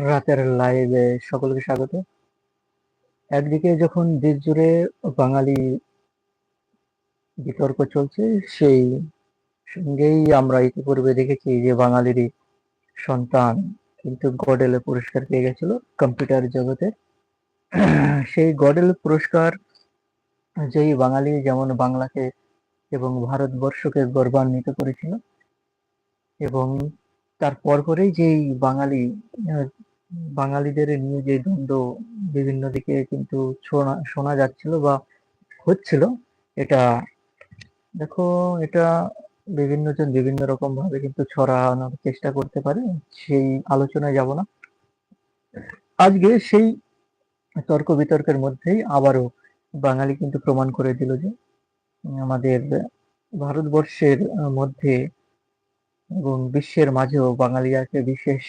রাতের লাইভে সকলকে স্বাগত। একদিকে যখন দেশ জুড়ে বাঙালি বিতর্ক চলছে, সেই সঙ্গেই আমরা ইতিপূর্বে দেখেছি যে বাঙালিরই সন্তান কিন্তু গডেলে পুরস্কার পেয়ে গেছিল কম্পিউটার জগতে। সেই গডেল পুরস্কার যেই বাঙালি যেমন বাংলাকে এবং ভারতবর্ষকে গর্বান্বিত করেছিল এবং তার পরপরেই যেই বাঙালি বাঙালিদের নিয়ে যে দ্বন্দ্ব বিভিন্ন দিকে কিন্তু শোনা শোনা যাচ্ছিল বা হচ্ছিল, এটা দেখো, এটা বিভিন্ন জন বিভিন্ন রকম ভাবে কিন্তু ছড়ানোর চেষ্টা করতে পারে, সেই আলোচনায় যাব না। আজকে সেই তর্ক বিতর্কের মধ্যেই আবারও বাঙালি কিন্তু প্রমাণ করে দিল যে আমাদের ভারতবর্ষের মধ্যে এবং বিশ্বের মাঝেও বাঙালি আছে বিশেষ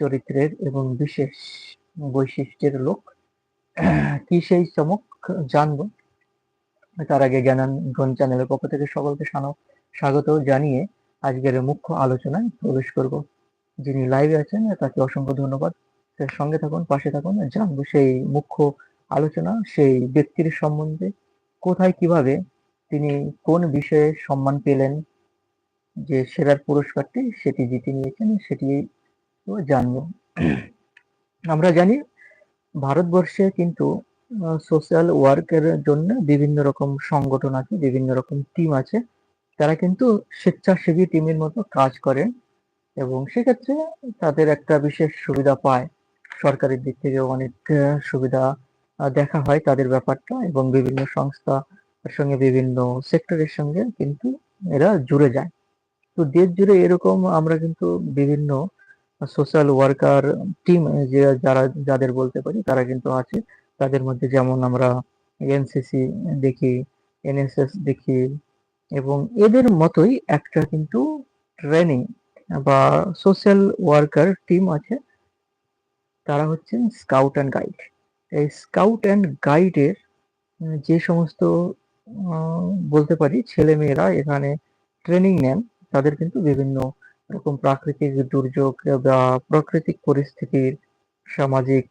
চরিত্রের এবং বিশেষ বৈশিষ্ট্যের লোক। কি সেই চমক জানব? তার আগে জ্ঞানানগণ চ্যানেলের পক্ষ থেকে সকলকে স্বাগত জানিয়ে আজকের মুখ্য আলোচনায় প্রবেশ করব। যিনি লাইভে আছেন, তাকে অসংখ্য ধন্যবাদ। সঙ্গে থাকুন, পাশে থাকুন, জানব সেই মুখ্য আলোচনা, সেই ব্যক্তির সম্বন্ধে। কোথায়, কীভাবে তিনি কোন বিষয়ে সম্মান পেলেন? যে সেরার পুরস্কারটি সেটি জিতে নিয়েছেন সেটি জানব। আমরা জানি ভারতবর্ষে কিন্তু সোশ্যাল ওয়ার্কের জন্য বিভিন্ন রকম সংগঠন আছে, বিভিন্ন রকম টিম আছে। তারা কিন্তু স্বেচ্ছাসেবী টিমের মতো কাজ করে এবং সেক্ষেত্রে তাদের একটা বিশেষ সুবিধা পায়। সরকারের দিক থেকে অনেক সুবিধা দেখা হয় তাদের ব্যাপারটা এবং বিভিন্ন সংস্থা সঙ্গে বিভিন্ন সেক্টরের সঙ্গে কিন্তু এরা জুড়ে যায়। তো দেশ জুড়ে এরকম আমরা কিন্তু বিভিন্ন সোশ্যাল ওয়ার্কার টিম যে যারা, যাদের বলতে পারি তারা কিন্তু আছে। তাদের মধ্যে যেমন আমরা এনসিসি দেখি এনএসএস দেখি এবং এদের মতোই একটা কিন্তু ট্রেনিং বা সোশ্যাল ওয়ার্কার টিম আছে। তারা হচ্ছেন স্কাউট অ্যান্ড গাইড এই স্কাউট অ্যান্ড গাইডের যে সমস্ত বলতে পারি ছেলে মেয়েরা এখানে ট্রেনিং নেন তাদের কিন্তু বিভিন্ন রকম প্রাকৃতিক দুর্যোগ বা প্রাকৃতিক পরিস্থিতির সামাজিক,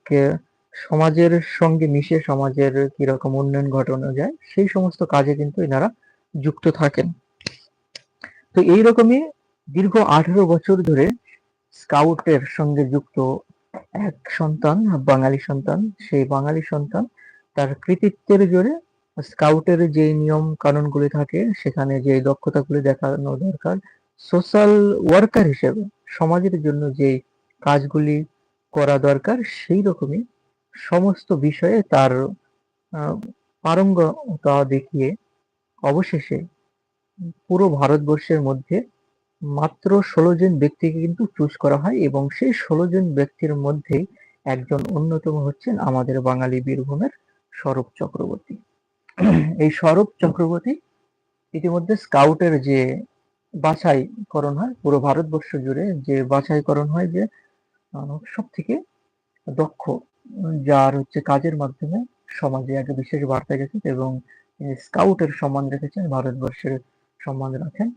সমাজের সঙ্গে মিশে সমাজের কীরকম উন্নয়ন ঘটানো যায়, সেই সমস্ত কাজে কিন্তু এনারা যুক্ত থাকেন। তো এইরকমই দীর্ঘ আঠেরো বছর ধরে স্কাউটের সঙ্গে যুক্ত এক সন্তান, বাঙালি সন্তান, সেই বাঙালি সন্তান তার কৃতিত্বের জোরে স্কাউটের যে নিয়ম কানুনগুলি থাকে, সেখানে যে দক্ষতাগুলি দেখানো দরকার সোশ্যাল ওয়ার্কার হিসেবে সমাজের জন্য যে কাজগুলি করা দরকার, সেই রকমই সমস্ত বিষয়ে তার পারঙ্গতা দেখিয়ে অবশেষে পুরো ভারতবর্ষের মধ্যে মাত্র ষোলো জন ব্যক্তিকে কিন্তু চুজ করা হয় এবং সেই ষোলো জন ব্যক্তির মধ্যেই একজন অন্যতম হচ্ছেন আমাদের বাঙালি বীরভূমের স্বরূপ চক্রবর্তী। এই স্বরূপ চক্রবর্তী ইতিমধ্যে স্কাউটের যে বাছাইকরণ হয়, পুরো ভারতবর্ষ জুড়ে যে বাছাইকরণ হয় যে সব থেকে দক্ষ, যার হচ্ছে কাজের মাধ্যমে সমাজে একটা বিশেষ বার্তা গেছে এবং স্কাউটের সম্মান রেখেছেন, ভারতবর্ষের সম্মান রাখেন।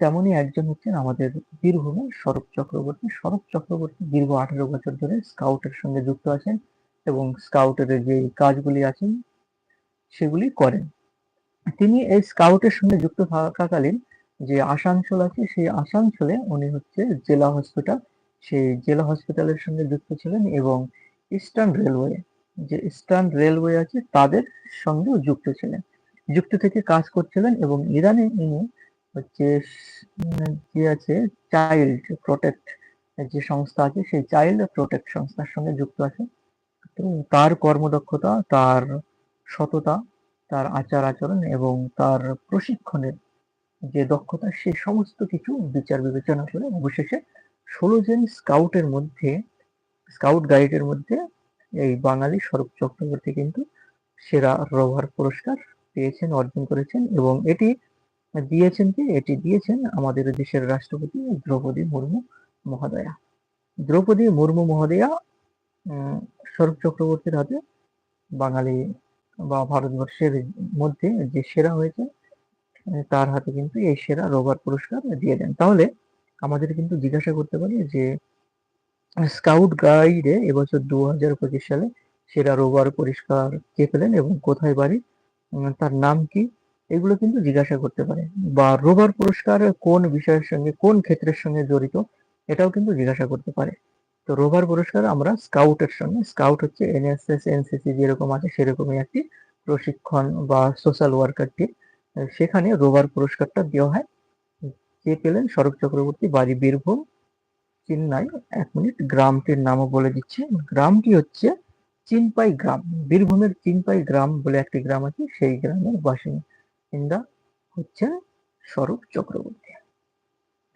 তেমনই একজন হচ্ছেন আমাদের বীরভূমের স্বরূপ চক্রবর্তী। স্বরূপ চক্রবর্তী দীর্ঘ আঠারো বছর ধরে স্কাউটের সঙ্গে যুক্ত আছেন এবং স্কাউটের যে কাজগুলি আছেন সেগুলি করেন। তিনি এই স্কাউটের সঙ্গে যুক্ত থাকাকালীন যে আসানসোল আছে, সেই আসানসোলে উনি হচ্ছে জেলা হসপিটাল, সেই জেলা হসপিটালের সঙ্গে যুক্ত ছিলেন এবং ইস্টার্ন রেলওয়ে, যে ইস্টার্ন রেলওয়ে আছে, তাদের সঙ্গেও যুক্ত ছিলেন। যুক্ত থেকে কাজ করছিলেন এবং ইরানে ইনি হচ্ছে যে আছে, চাইল্ড প্রোটেক্ট যে সংস্থা আছে, সেই চাইল্ড প্রোটেক্ট সংস্থার সঙ্গে যুক্ত আছে তো তার কর্মদক্ষতা, তার সততা, তার আচার আচরণ এবং তার প্রশিক্ষণের যে দক্ষতা, সে সমস্ত কিছু বিচার বিবেচনা করে অবশেষে ষোলো জন স্কাউটের মধ্যে, স্কাউট গাইডের মধ্যে এই বাঙালি স্বরূপ চক্রবর্তী কিন্তু সেরা রোভার পুরস্কার পেয়েছেন, অর্জন করেছেন এবং এটি দিয়েছেন কি? এটি দিয়েছেন আমাদের দেশের রাষ্ট্রপতি দ্রৌপদী মুর্মু মহোদয়া। দ্রৌপদী মুর্মু মহোদয়া স্বরূপ চক্রবর্তীর হাতে বাঙালি বা ভারতবর্ষের মধ্যে যে সেরা হয়েছে তার হাতে কিন্তু এই সেরা রোভার পুরস্কার দিয়ে দেন। তাহলে আমাদের কিন্তু জিজ্ঞাসা করতে পারি যে, স্কাউট গাইডে এবছর দু হাজার পঁচিশ সালে সেরা রোভার পরিষ্কার কে পেলেন এবং কোথায় বাড়ি তার নাম কি? এগুলো কিন্তু জিজ্ঞাসা করতে পারে। বা রোভার পুরস্কার কোন বিষয়ের সঙ্গে, কোন ক্ষেত্রের সঙ্গে জড়িত, এটাও কিন্তু জিজ্ঞাসা করতে পারে। তো রোভার পুরস্কার আমরা স্কাউটের সঙ্গে স্কাউট হচ্ছে এনএসএস, এনসিসি যেরকম আছে সেরকমই একটি প্রশিক্ষণ বা সোশ্যাল ওয়ার্কার টিম। সেখানে রোভার পুরস্কারটা দেওয়া হয়। কে পেলেন? শরৎ চক্রবর্তী বাড়ি বীরভূম, চেন্নাই। এক মিনিট, গ্রামটির নামও বলে দিচ্ছে। গ্রামটি হচ্ছে চিনপাই গ্রাম। বীরভূমের চিনপাই গ্রাম বলে একটি গ্রাম আছে, সেই গ্রামের বাসিন্দা হচ্ছে স্বরূপ চক্রবর্তী।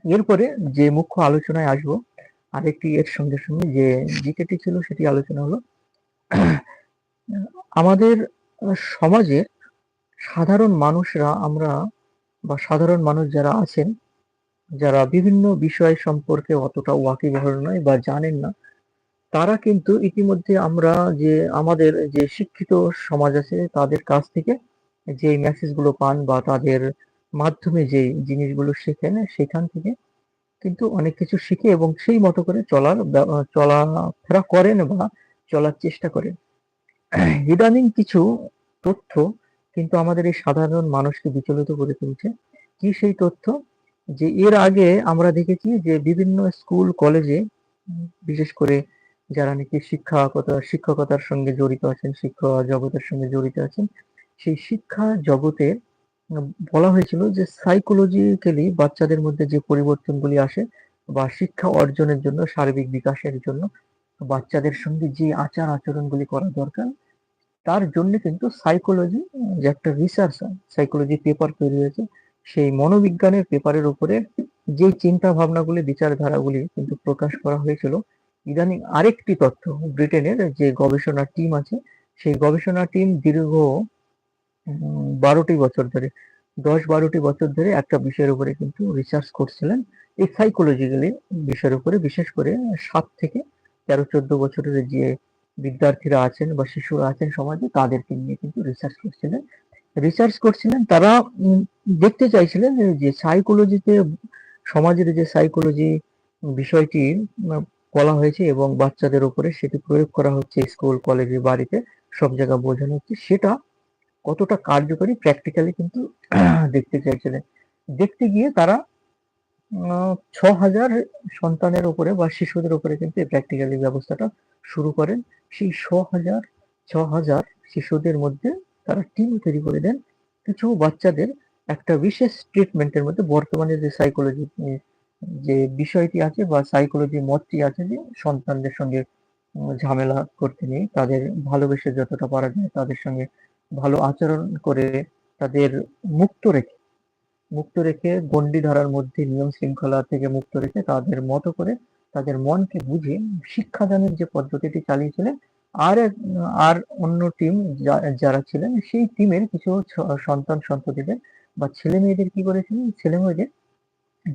এরপরে যে মুখ্য আলোচনায় আসব আরেকটি এর সঙ্গে সঙ্গে যে জিকেটি ছিল সেটি আলোচনা হলো। আমাদের সমাজে সাধারণ মানুষরা আমরা বা সাধারণ মানুষ যারা আছেন, যারা বিভিন্ন বিষয় সম্পর্কে অতটা ওয়াকিবহাল নয় বা জানেন না, তারা কিন্তু ইতিমধ্যে আমরা যে আমাদের যে শিক্ষিত সমাজ আছে তাদের কাছ থেকে যে মেসেজগুলো পান বা তাদের মাধ্যমে যে জিনিসগুলো শেখেন, সেখান থেকে কিন্তু অনেক কিছু শিখে এবং সেই মতো করে চলার চলাফেরা করেন বা চলার চেষ্টা করেন। ইদানিং কিছু তথ্য কিন্তু আমাদের এই সাধারণ মানুষকে বিচলিত করে তুলছে। কি সেই তথ্য? যে এর আগে আমরা দেখেছি যে বিভিন্ন স্কুল, কলেজে বিশেষ করে যারা নাকি শিক্ষকতা শিক্ষকতার সঙ্গে জড়িত আছেন, শিক্ষা জগতের সঙ্গে জড়িত আছেন, সেই শিক্ষা জগতের বলা হয়েছিল যে সাইকোলজিক্যালি বাচ্চাদের মধ্যে যে পরিবর্তনগুলি আসে বা শিক্ষা অর্জনের জন্য সার্বিক বিকাশের জন্য বাচ্চাদের সঙ্গে যে আচার আচরণগুলি করা দরকার, তার জন্য কিন্তু সাইকোলজি যে একটা রিসার্চ সাইকোলজি পেপার তৈরি হয়েছে, সেই মনোবিজ্ঞানের পেপারের উপরে যে চিন্তা ভাবনাগুলি বিচারধারাগুলি কিন্তু প্রকাশ করা হয়েছিল। ইদানিং আরেকটি তথ্য, ব্রিটেনের যে গবেষণা টিম আছে, সেই গবেষণা টিম দীর্ঘ বারোটি বছর ধরে, দশ বারোটি বছর ধরে একটা বিষয়ের উপরে কিন্তু রিসার্চ করছিলেন। এই সাইকোলজিক্যালি বিষয়ের উপরে, বিশেষ করে সাত থেকে তেরো, চোদ্দ বছরের যে বিদ্যার্থীরা আছেন বা শিশুরা আছেন সমাজে, তাদেরকে নিয়ে কিন্তু রিসার্চ করছিলেন। রিসার্চ করছিলেন, তারা দেখতে চাইছিলেন যে সাইকোলজিতে সমাজের যে সাইকোলজি বিষয়টি বলা হয়েছে এবং বাচ্চাদের উপরে সেটি প্রয়োগ করা হচ্ছে স্কুল কলেজে বাড়িতে, সব জায়গায় বোঝানো হচ্ছে, সেটা কতটা কার্যকরী প্র্যাকটিক্যালি কিন্তু দেখতে চাইছিলেন দেখতে গিয়ে তারা ছ হাজার সন্তানের উপরে বা শিশুদের উপরে কিন্তু এই প্র্যাকটিক্যালি ব্যবস্থাটা শুরু করেন। সেই ছ হাজার ছ হাজার শিশুদের মধ্যে তারা টিম তৈরি করে দেন। কিছু বাচ্চাদের একটা বিশেষ ট্রিটমেন্টের মধ্যে বর্তমানে যে সাইকোলজি যে বিষয়টি আছে বা সাইকোলজি মতটি আছে যে সন্তানদের সঙ্গে ঝামেলা করতে নেই। তাদের ভালোবেসে যতটা পারা যায় তাদের সঙ্গে ভালো আচরণ করে তাদের মুক্ত রেখে মুক্ত রেখে গণ্ডি ধরার মধ্যে নিয়ম শৃঙ্খলা থেকে মুক্ত রেখে তাদের মতো করে তাদের মনকে বুঝে শিক্ষাদানের যে পদ্ধতিটি চালিয়েছিলেন, আর আর অন্য টিম যারা ছিলেন সেই টিমের কিছু সন্তান সন্ততিদের বা ছেলে মেয়েদের কি করেছিলেন ছেলে মেয়েদের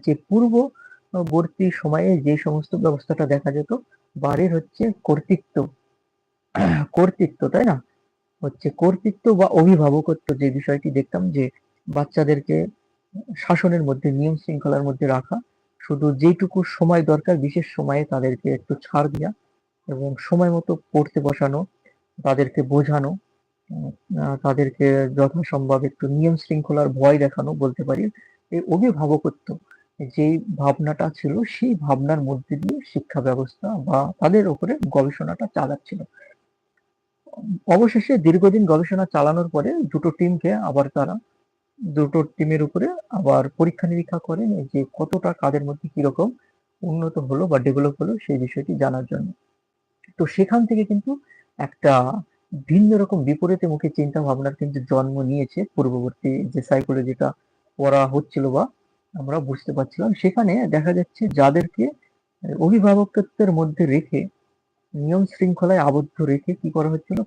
যে পূর্ববর্তী সময়ে যে সমস্ত ব্যবস্থাটা দেখা যেত, বাড়ির হচ্ছে কর্তৃত্ব কর্তৃত্ব, তাই না? হচ্ছে কর্তৃত্ব বা অভিভাবকত্ব যে বিষয়টি দেখতাম যে বাচ্চাদেরকে শাসনের মধ্যে, নিয়ম শৃঙ্খলার মধ্যে রাখা, শুধু যেটুকু সময় দরকার, বিশেষ সময়ে তাদেরকে একটু ছাড় দেওয়া এবং সময় মতো পড়তে বসানো, তাদেরকে বোঝানো তাদেরকে যথাসম্ভব একটু নিয়ম শৃঙ্খলার ভয় দেখানো বলতে পারি। এই অভিভাবকত্ব যেই ভাবনাটা ছিল, সেই ভাবনার মধ্যে দিয়ে শিক্ষা ব্যবস্থা বা তাদের উপরে গবেষণাটা চালাচ্ছিল। অবশেষে দীর্ঘদিন গবেষণা চালানোর পরে দুটো টিমকে আবার তারা, দুটো টিমের উপরে আবার পরীক্ষা নিরীক্ষা করেন যে কতটা কাদের মধ্যে কীরকম উন্নত হলো বা ডেভেলপ হলো সেই বিষয়টি জানার জন্য। তো সেখান থেকে কিন্তু একটা ভিন্ন রকম বিপরীতে মুখে চিন্তা ভাবনার কিন্তু জন্ম নিয়েছে পূর্ববর্তী যে সাইকোলজিটা পড়া হচ্ছিল বা আমরা বুঝতে পারছিলাম। সেখানে দেখা যাচ্ছে যাদেরকে অভিভাবকত্বের মধ্যে রেখে নিয়ম শৃঙ্খলায় আবদ্ধ রেখে কি করা হচ্ছিল?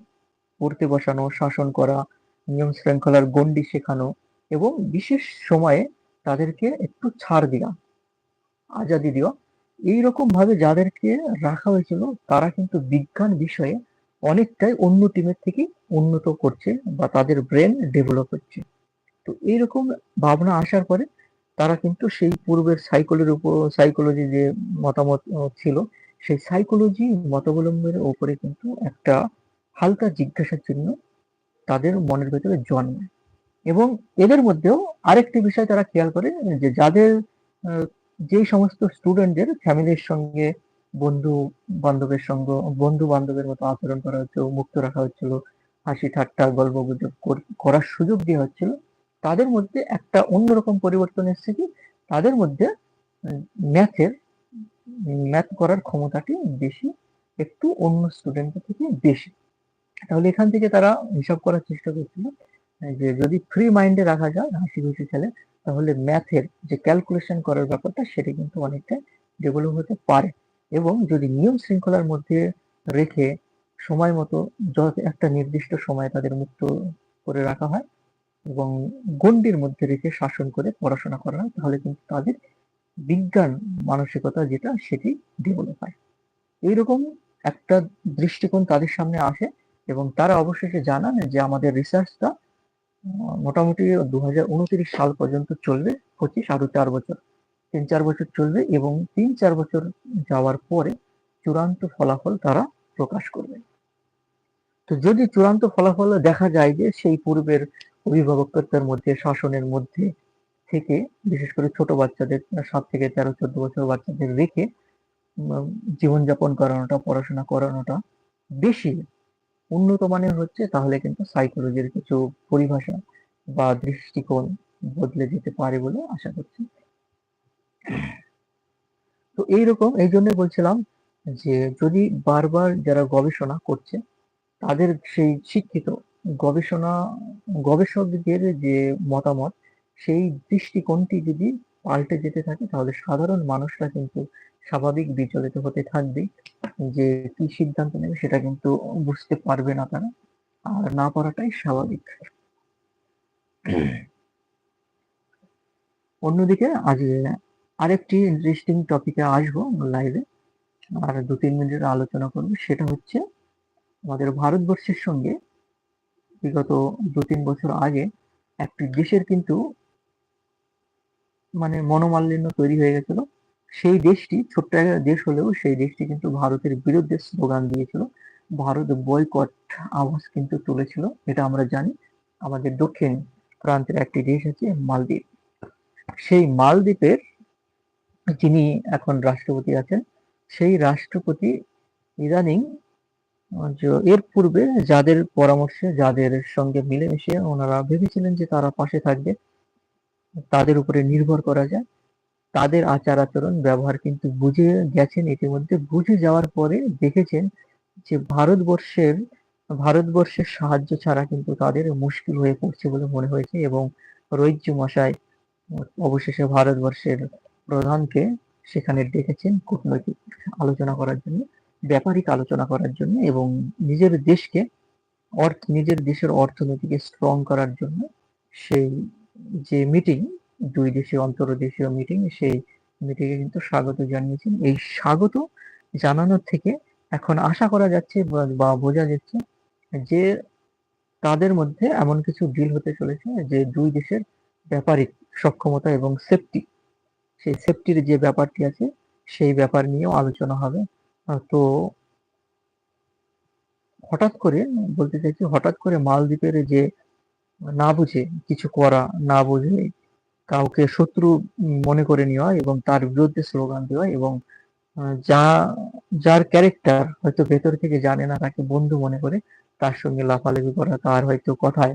পড়তে বসানো, শাসন করা, নিয়ম শৃঙ্খলার গণ্ডি শেখানো এবং বিশেষ সময়ে তাদেরকে একটু ছাড় দেওয়া আজাদি দেওয়া। এইরকম ভাবে যাদেরকে রাখা হয়েছিল, তারা কিন্তু বিজ্ঞান বিষয়ে অনেকটাই অন্য টিমের থেকে উন্নত করছে বা তাদের ব্রেন ডেভেলপ হচ্ছে। তো এইরকম ভাবনা আসার পরে তারা কিন্তু সেই পূর্বের সাইকোলজির উপর সাইকোলজি যে মতামত, ছিল সেই সাইকোলজি মতাবলম্বনের ওপরে কিন্তু একটা হালকা জিজ্ঞাসার চিহ্ন তাদের মনের ভেতরে জন্মায় এবং এদের মধ্যেও আরেকটি বিষয় তারা খেয়াল করে যে যাদের যেই সমস্ত স্টুডেন্টদের ফ্যামিলির সঙ্গে বন্ধু বান্ধবের সঙ্গে, বন্ধু বান্ধবের মতো আচরণ করা হচ্ছিল, মুক্ত রাখা হচ্ছিল, হাসি ঠাট্টা, গল্প গুজব করার সুযোগ দেওয়া হচ্ছিল, তাদের মধ্যে একটা অন্যরকম পরিবর্তন এসেছে কি? তাদের মধ্যে ম্যাথের ম্যাথ করার ক্ষমতাটি বেশি, একটু অন্য স্টুডেন্টের থেকে বেশি। তাহলে এখান থেকে তারা হিসাব করার চেষ্টা করছিল যে যদি ফ্রি মাইন্ডে রাখা যায়, হাসি খুশি খেলে, তাহলে ম্যাথের যে ক্যালকুলেশন করার ব্যাপারটা, সেটা কিন্তু অনেকটা ডেভেলপ হতে পারে। এবং যদি নিয়ম শৃঙ্খলার মধ্যে রেখে সময় মতো একটা নির্দিষ্ট সময় তাদের মুক্ত করে রাখা হয়, এবং গণ্ডির মধ্যে রেখে শাসন করে পড়াশোনা করা হয়, তাহলে কিন্তু তাদের বিজ্ঞান মানসিকতা যেটা সেটি ডেভেলপ হয়। এইরকম একটা দৃষ্টিকোণ তাদের সামনে আসে এবং তারা অবশেষে জানান যে আমাদের রিসার্চটা মোটামুটি দু সাল পর্যন্ত চলবে, পঁচিশ আরও চার বছর, তিন চার বছর চলবে এবং তিন চার বছর যাওয়ার পরে চূড়ান্ত ফলাফল তারা প্রকাশ করবে। তো যদি চূড়ান্ত ফলাফল দেখা যায় যে সেই পূর্বের অভিভাবকত্বের মধ্যে, শাসনের মধ্যে থেকে, বিশেষ করে ছোট বাচ্চাদের সাত থেকে তেরো, চোদ্দ বছর বাচ্চাদের রেখে জীবনযাপন করানোটা, পড়াশোনা করানোটা বেশি উন্নত মানের হচ্ছে, তাহলে কিন্তু সাইকোলজির কিছু পরিভাষা বা দৃষ্টিকোণ বদলে যেতে পারে বলে আশা করছি। তো এইরকম, এই জন্য বলছিলাম যে, যদি বারবার যারা গবেষণা করছে, তাদের সেই শিক্ষিত গবেষণা, গবেষকদের যে মতামত সেই দৃষ্টিকোণটি যদি পাল্টে যেতে থাকে, তাহলে সাধারণ মানুষরা কিন্তু স্বাভাবিক বিচলিত হতে থাকবে যে কি সিদ্ধান্ত নেবে সেটা কিন্তু বুঝতে পারবে না তারা। আর না পারাটাই স্বাভাবিক। অন্যদিকে আজ আরেকটি ইন্টারেস্টিং টপিকে আসব লাইভে আর দু তিন মিনিটের আলোচনা করব, সেটা হচ্ছে আমাদের ভারতবর্ষের সঙ্গে বিগত দু তিন বছর আগে একটি দেশের কিন্তু মানে মনোমালিন্য তৈরি হয়ে গেছিল। সেই দেশটি, ছোট্ট একটা দেশ হলেও সেই দেশটি কিন্তু ভারতের বিরুদ্ধে স্লোগান দিয়েছিল। ভারত বয়কট আওয়াজ কিন্তু তুলেছিল, এটা আমরা জানি। আমাদের দক্ষিণ প্রান্তের একটি দেশ আছে মালদ্বীপ। সেই মালদ্বীপের যিনি এখন রাষ্ট্রপতি আছেন, সেই রাষ্ট্রপতি ইদানিং এর পূর্বে যাদের পরামর্শে, যাদের সঙ্গে মিলেমিশে ওনারা ভেবেছিলেন যে তারা পাশে থাকবে তাদের উপরে নির্ভর করা যায়। তাদের আচার আচরণ, ব্যবহার কিন্তু বুঝে গেছেন, ইতিমধ্যে বুঝে যাওয়ার পরে দেখেছেন যে ভারতবর্ষের ভারতবর্ষের সাহায্য ছাড়া কিন্তু তাদের মুশকিল হয়ে পড়ছে বলে মনে হয়েছে এবং রৈজ্য মশাই অবশেষে ভারতবর্ষের প্রধানকে সেখানে ডেকেছেন কূটনৈতিক আলোচনা করার জন্য, ব্যাপারিক আলোচনা করার জন্য এবং নিজের দেশকে অর্থ, নিজের দেশের অর্থনীতিকে স্ট্রং করার জন্য সেই যে মিটিং দুই দেশের অন্তর্দেশীয় মিটিং সেই মিটিংয়ে কিন্তু স্বাগত জানিয়েছেন এই স্বাগত জানানোর থেকে এখন আশা করা যাচ্ছে বা বোঝা যাচ্ছে যে তাদের মধ্যে এমন কিছু ডিল হতে চলেছে যে দুই দেশের ব্যাপারিক সক্ষমতা এবং সেফটি সেই সেফটির যে ব্যাপারটি আছে, সেই ব্যাপার নিয়েও আলোচনা হবে। তো হঠাৎ করে বলতে চাইছি, হঠাৎ করে মালদ্বীপের যে না বুঝে, কিছু করা না বুঝে কাউকে শত্রু মনে করে নেওয়া এবং তার বিরুদ্ধে স্লোগান দেওয়া এবং যা, যার ক্যারেক্টার হয়তো ভেতর থেকে জানে না, তাকে বন্ধু মনে করে তার সঙ্গে লাফালাফি করা, তার হয়তো কথায়,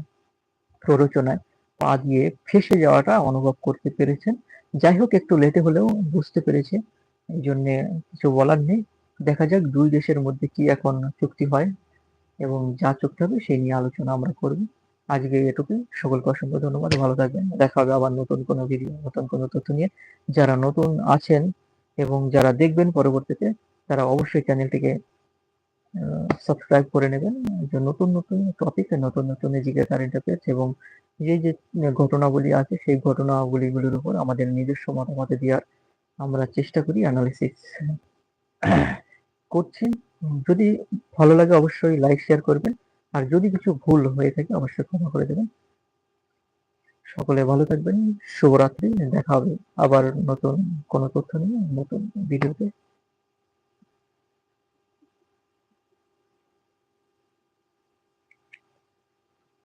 প্ররোচনায় পা দিয়ে ফেসে যাওয়াটা অনুভব করতে পেরেছেন। যাই হোক, একটু লেটে হলেও বুঝতে পেরেছে, এই জন্য কিছু বলার নেই। দেখা যাক দুই দেশের মধ্যে কি এখন চুক্তি হয় এবং যা চুক্তি হবে, সেই নিয়ে আলোচনা আমরা করব। আজকে এটুকুই। সকলকে অসংখ্য ধন্যবাদ। ভালো থাকবেন। দেখা হবে আবার নতুন কোনো ভিডিও নতুন কোনো তথ্য নিয়ে। যারা নতুন আছেন এবং যারা দেখবেন পরবর্তীতে, তারা অবশ্যই চ্যানেলটিকে সাবস্ক্রাইব করে নেবেন। যে নতুন নতুন টপিক নতুন নতুন এজিকে কারেন্ট অ্যাফেয়ার্স এবং যে যে ঘটনাগুলি আছে, সেই ঘটনাগুলিগুলির উপর আমাদের নিজস্ব মতামত দেওয়ার আমরা চেষ্টা করি অ্যানালিসিস করছি। যদি ভালো লাগে অবশ্যই লাইক শেয়ার করবেন। আর যদি কিছু ভুল হয়ে থাকে, অবশ্যই ক্ষমা করে দেবেন। সকলে ভালো থাকবেন, শুভরাত্রি, দেখা হবে আবার নতুন কোনো তথ্য নিয়ে, নতুন ভিডিওতে।